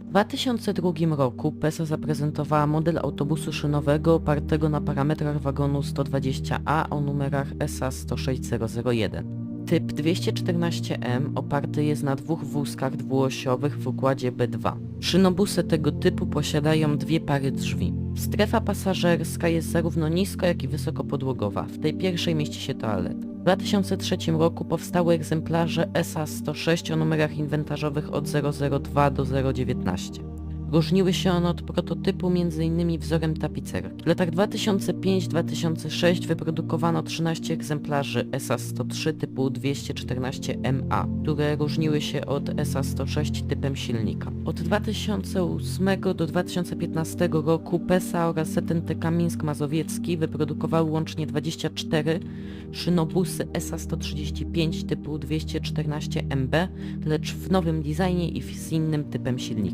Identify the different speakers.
Speaker 1: W 2002 roku PESA zaprezentowała model autobusu szynowego opartego na parametrach wagonu 120A o numerach ESA 106001. Typ 214M oparty jest na dwóch wózkach dwuosiowych w układzie B2. Szynobusy tego typu posiadają dwie pary drzwi. Strefa pasażerska jest zarówno nisko, jak i wysokopodłogowa. W tej pierwszej mieści się toaleta. W 2003 roku powstały egzemplarze ESA 106 o numerach inwentarzowych od 002 do 019. Różniły się one od prototypu m.in. wzorem tapicerki. W latach 2005-2006 wyprodukowano 13 egzemplarzy ESA-103 typu 214MA, które różniły się od ESA-106 typem silnika. Od 2008 do 2015 roku PESA oraz ZNTK Mińsk Mazowiecki wyprodukowały łącznie 24 szynobusy ESA-135 typu 214MB, lecz w nowym designie i z innym typem silnika.